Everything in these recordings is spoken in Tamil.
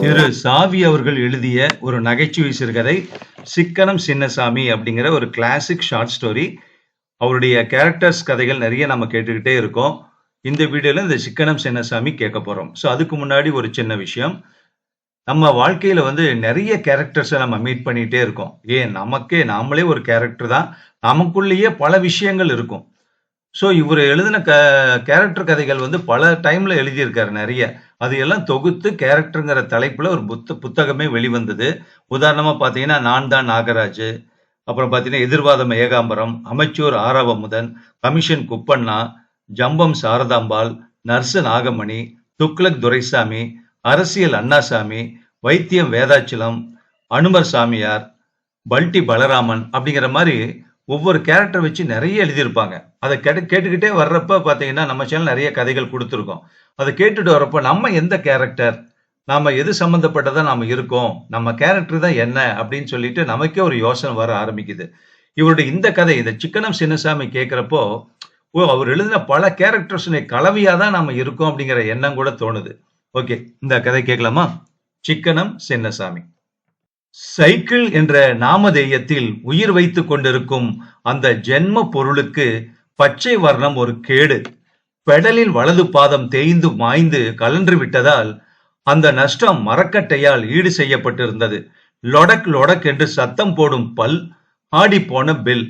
திரு சாவி அவர்கள் எழுதிய ஒரு நகைச்சுவை சிறுகதை சிக்கனம் சின்னசாமி அப்படிங்கிற ஒரு கிளாசிக் ஷார்ட் ஸ்டோரி அவருடைய கேரக்டர்ஸ் கதைகள் நிறைய நம்ம கேட்டுக்கிட்டே இருக்கோம். இந்த வீடியோல இந்த சிக்கனம் சின்னசாமி கேட்க போறோம். ஸோ அதுக்கு முன்னாடி ஒரு சின்ன விஷயம். நம்ம வாழ்க்கையில வந்து நிறைய கேரக்டர்ஸை நம்ம மீட் பண்ணிட்டே இருக்கோம். ஏன்? நமக்கே நாமளே ஒரு கேரக்டர் தான். நமக்குள்ளேயே பல விஷயங்கள் இருக்கும். ஸோ இவர் எழுதின க கேரக்டர் கதைகள் வந்து பல டைம்ல எழுதியிருக்காரு நிறைய. அது எல்லாம் தொகுத்து கேரக்டருங்கிற தலைப்புல ஒரு புத்த புத்தகமே வெளிவந்தது. உதாரணமா பார்த்தீங்கன்னா நான் தான் நாகராஜ். அப்புறம் பார்த்தீங்கன்னா எதிர்வாதம் ஏகாம்பரம் அமைச்சூர் ஆரவமுதன் கமிஷன் குப்பண்ணா ஜம்பம் சாரதாம்பாள் நர்சு நாகமணி துக்ளக் துரைசாமி அரசியல் அண்ணாசாமி வைத்தியம் வேதாச்சலம் அனுமர் சாமியார் பல்டி பலராமன் அப்படிங்கிற மாதிரி ஒவ்வொரு கேரக்டர் வச்சு நிறைய எழுதியிருப்பாங்க. அதை கேட்டு கேட்டுக்கிட்டே வர்றப்ப பார்த்தீங்கன்னா நம்ம சேனல் நிறைய கதைகள் கொடுத்துருக்கோம். அதை கேட்டுட்டு வரப்போ நம்ம எந்த கேரக்டர் நாம எது சம்மந்தப்பட்டதா நாம இருக்கோம் நம்ம கேரக்டர் தான் என்ன அப்படின்னு சொல்லிட்டு நமக்கே ஒரு யோசனை வர ஆரம்பிக்குது. இவருடைய இந்த கதை இந்த சிக்கனம் சின்னசாமி கேட்குறப்போ ஓ அவர் எழுதின பல கேரக்டர்ஸுடைய கலவையாக தான் நாம் இருக்கோம் அப்படிங்கிற எண்ணம் கூட தோணுது. ஓகே இந்த கதை கேட்கலாமா? சிக்கனம் சின்னசாமி. சைக்கிள் என்ற நாமதேயத்தில் உயிர் வைத்துக் கொண்டிருக்கும் அந்த ஜென்ம பொருளுக்கு பச்சை வர்ணம் ஒரு கேடு. பெடலில் வலது பாதம் தேய்ந்து மாய்ந்து கலன்று விட்டதால் அந்த நஷ்டம் மரக்கட்டையால் ஈடு செய்யப்பட்டிருந்தது. லொடக் லொடக் என்று சத்தம் போடும் பல் ஆடிப்போன பில்.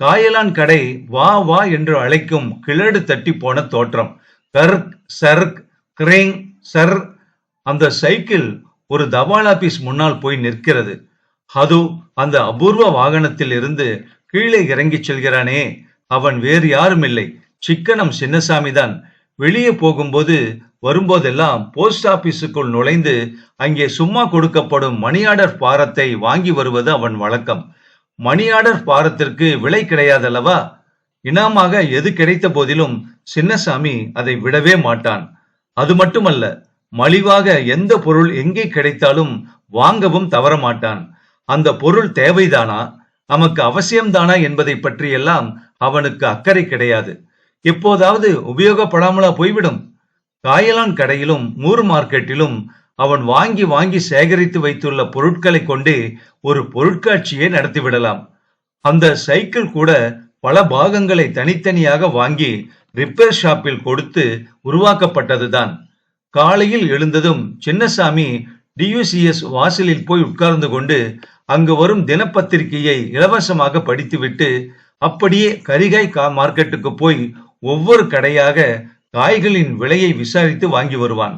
காயலான் கடை வா வா என்று அழைக்கும் கிழடு தட்டி போன தோற்றம். கர்க் சர்க் கிரேங் சர். அந்த சைக்கிள் ஒரு தபால் ஆபீஸ் முன்னால் போய் நிற்கிறது. அது அந்த அபூர்வ வாகனத்தில் இருந்து கீழே இறங்கி செல்கிறானே. அவன் வேறு யாரும் இல்லை சிக்கனம் சின்னசாமி தான் வெளியே போகும்போது வரும்போதெல்லாம் போஸ்ட் ஆபீஸுக்குள் நுழைந்து அங்கே சும்மா கொடுக்கப்படும் மணி ஆர்டர் பாரத்தை வாங்கி வருவது அவன் வழக்கம். மணி ஆர்டர் பாரத்திற்கு விலை கிடையாதல்லவா? இனாமாக எது கிடைத்த போதிலும் சின்னசாமி அதை விடவே மாட்டான். அது மட்டுமல்ல மலிவாக எந்த பொருள் எங்கே கிடைத்தாலும் வாங்கவும் தவற மாட்டான் அந்த பொருள் தேவைதானா? நமக்கு அவசியம்தானா என்பதை பற்றியெல்லாம் அவனுக்கு அக்கறை கிடையாது. எப்போதாவது உபயோகப்படாமலா போய்விடும். காயலான் கடையிலும் மூர் மார்க்கெட்டிலும் அவன் வாங்கி வாங்கி சேகரித்து வைத்துள்ள பொருட்களை கொண்டே ஒரு பொருட்காட்சியை நடத்திவிடலாம். அந்த சைக்கிள் கூட பல பாகங்களை தனித்தனியாக வாங்கி ரிப்பேர் ஷாப்பில் கொடுத்து உருவாக்கப்பட்டதுதான். காலையில் எழுந்ததும் சின்னசாமி டியூசிஎஸ் வாசலில் போய் உட்கார்ந்து கொண்டு அங்கு வரும் தினப்பத்திரிகையை இலவசமாக படித்துவிட்டு அப்படியே கரிகாய் கா மார்க்கெட்டுக்கு போய் ஒவ்வொரு கடையாக காய்களின் விலையை விசாரித்து வாங்கி வருவான்.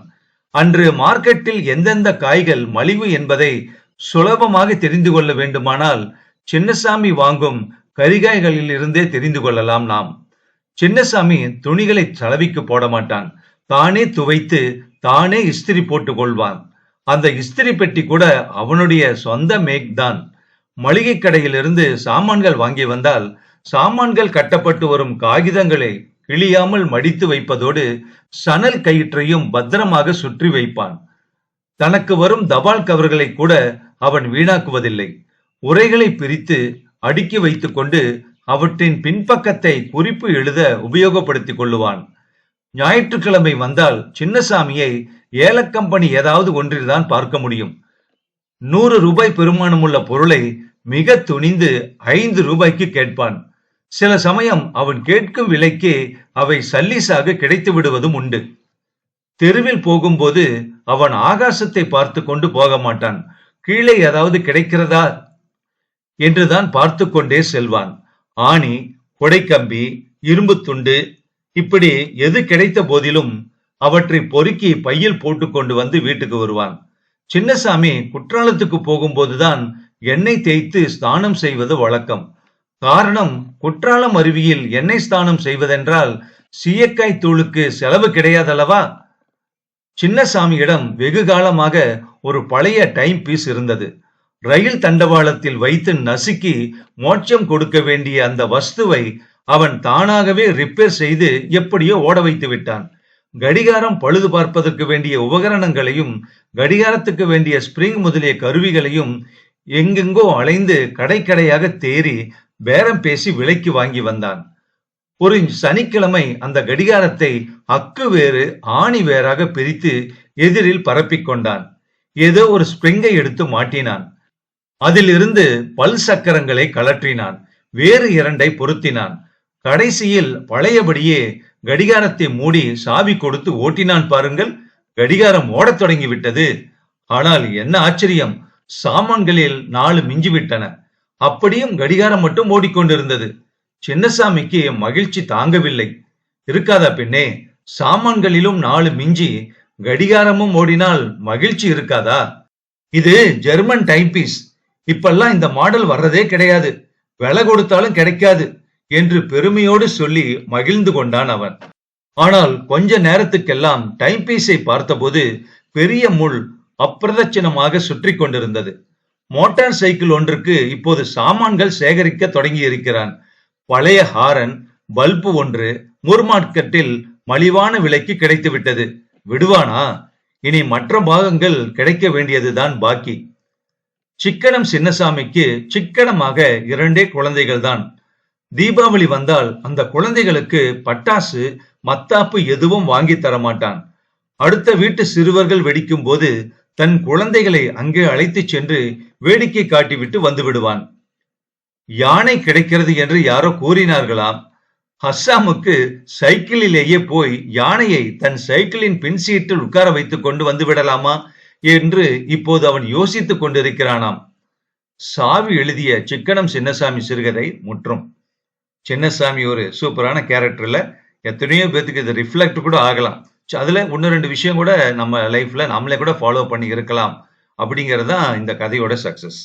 அன்று மார்க்கெட்டில் எந்தெந்த காய்கள் மலிவு என்பதை சுலபமாக தெரிந்து கொள்ள வேண்டுமானால் சின்னசாமி வாங்கும் கரிகாய்களில் இருந்தே தெரிந்து கொள்ளலாம் நாம். சின்னசாமி துணிகளை சலவிக்கு போட மாட்டான் தானே துவைத்து தானே இஸ்திரி போட்டுக் கொள்வான் அந்த இஸ்திரி பெட்டி கூட அவனுடைய சொந்த மேக் தான். மளிகை கடையிலிருந்து சாமான்கள் வாங்கி வந்தால் சாமான்கள் கட்டப்பட்டு வரும் காகிதங்களை கிழியாமல் மடித்து வைப்பதோடு சணல் கயிற்றையும் பத்திரமாக சுற்றி வைப்பான். தனக்கு வரும் தபால் கவர்களை கூட அவன் வீணாக்குவதில்லை. உரைகளை பிரித்து அடுக்கி வைத்துக்கொண்டு அவற்றின் பின்பக்கத்தை குறிப்பு எழுத உபயோகப்படுத்திக் கொள்ளுவான். ஞாயிற்றுக்கிழமை வந்தால் சின்னசாமியை ஏலக்கம்பெனி ஏதாவது ஒன்றில்தான் பார்க்க முடியும். நூறு ரூபாய் பெருமானமுள்ள பொருளை மிக துணிந்து ஐந்து ரூபாய்க்கு கேட்பான். சில சமயம் அவன் கேட்கும் விலைக்கே அவை சல்லிசாக கிடைத்து விடுவதும் உண்டு. தெருவில் போகும்போது அவன் ஆகாசத்தை பார்த்து கொண்டு போக மாட்டான். கீழே ஏதாவது கிடைக்கிறதா? என்றுதான் பார்த்து கொண்டே செல்வான். ஆணி கொடைக்கம்பி இரும்பு துண்டு இப்படி எது கிடைத்த போதிலும் அவற்றை பொறுக்கி பையில் போட்டு கொண்டு வந்து வீட்டுக்கு வருவான். சின்னசாமி குற்றாலத்துக்கு போகும்போதுதான் எண்ணெய் தேய்த்து ஸ்நானம் செய்வது வழக்கம். காரணம் குற்றாலம் அருவியில் எண்ணெய் ஸ்நானம் செய்வதென்றால் சீயக்காய் தூளுக்கு செலவு கிடையாதல்லவா? சின்னசாமியிடம் வெகு காலமாக ஒரு பழைய டைம் பீஸ் இருந்தது. ரயில் தண்டவாளத்தில் வைத்து நசுக்கி மோட்சம் கொடுக்க வேண்டிய அந்த வஸ்துவை அவன் தானாகவே ரிப்பேர் செய்து எப்படியோ ஓட வைத்து விட்டான். கடிகாரம் பழுது பார்ப்பதற்கு வேண்டிய உபகரணங்களையும் கடிகாரத்துக்கு வேண்டிய ஸ்பிரிங் முதலிய கருவிகளையும் எங்கெங்கோ அலைந்து கடை கடையாக தேறி பேரம் பேசி விலைக்கு வாங்கி வந்தான். ஒரு சனிக்கிழமை அந்த கடிகாரத்தை அக்கு வேறு ஆணி வேறாக பிரித்து எதிரில் பரப்பிக் கொண்டான். ஏதோ ஒரு ஸ்பிரிங்கை எடுத்து மாட்டினான். அதிலிருந்து பல் சக்கரங்களை கழற்றினான். வேறு இரண்டை பொருத்தினான். கடைசியில் பழையபடியே கடிகாரத்தை மூடி சாவி கொடுத்து ஓட்டினான் பாருங்கள். கடிகாரம் ஓடத் தொடங்கிவிட்டது. ஆனால் என்ன ஆச்சரியம். சாமான்களில் நாலு மிஞ்சிவிட்டன. அப்படியும் கடிகாரம் மட்டும் ஓடிக்கொண்டிருந்தது. சின்னசாமிக்கு மகிழ்ச்சி தாங்கவில்லை. இருக்காதா பெண்ணே சாமான்களிலும் நாலு மிஞ்சி கடிகாரமும் ஓடினால் மகிழ்ச்சி இருக்காதா? இது ஜெர்மன் டைப்பீஸ் இப்பெல்லாம் இந்த மாடல் வர்றதே கிடையாது. விலை கொடுத்தாலும் கிடைக்காது. என்று பெருமையோடு சொல்லி மகிழ்ந்து கொண்டான் அவன். ஆனால் கொஞ்ச நேரத்துக்கெல்லாம் டைப்பீஸை பார்த்தபோது பெரிய முள் அப்பிரதட்சணமாக சுற்றி கொண்டிருந்தது. மோட்டார் சைக்கிள் ஒன்றுக்கு இப்போது சாமான்கள் சேகரிக்க தொடங்கி இருக்கிறான் பழைய ஹாரன் பல்பு ஒன்று முர்மார்க்கெட்டில் மலிவான விலைக்கு கிடைத்து விட்டது விடுவானா? இனி மற்ற பாகங்கள் கிடைக்க வேண்டியதுதான் பாக்கி. சிக்கனம் சின்னசாமிக்கு சிக்கனமாக இரண்டே குழந்தைகள் தான் தீபாவளி வந்தால் அந்த குழந்தைகளுக்கு பட்டாசு மத்தாப்பு எதுவும் வாங்கி தர மாட்டான். அடுத்த வீட்டு சிறுவர்கள் வெடிக்கும் போது தன் குழந்தைகளை அங்கே அழைத்துச் சென்று வேடிக்கை காட்டிவிட்டு வந்து விடுவான். யானை கிடைக்கிறது என்று யாரோ கூறினார்களாம். ஹஸ்ஸாமுக்கு சைக்கிளிலேயே போய் யானையை தன் சைக்கிளின் பின் சீட்டில் உட்கார வைத்துக் கொண்டு வந்து விடலாமா என்று இப்போது அவன் யோசித்துக் கொண்டிருக்கிறானாம். சாவி எழுதிய சிக்கனம் சின்னசாமி சிறுகதை முற்றும். சின்னசாமி ஒரு சூப்பரான கேரக்டரில் எத்தனையோ பேத்துக்கு இது ரிஃப்ளெக்ட் கூட ஆகலாம். ஸோ அதில் ஒன்று ரெண்டு விஷயம் கூட நம்ம லைஃப்பில் நம்மளே கூட ஃபாலோ பண்ணி இருக்கலாம் அப்படிங்கிறது தான் இந்த கதையோட சக்ஸஸ்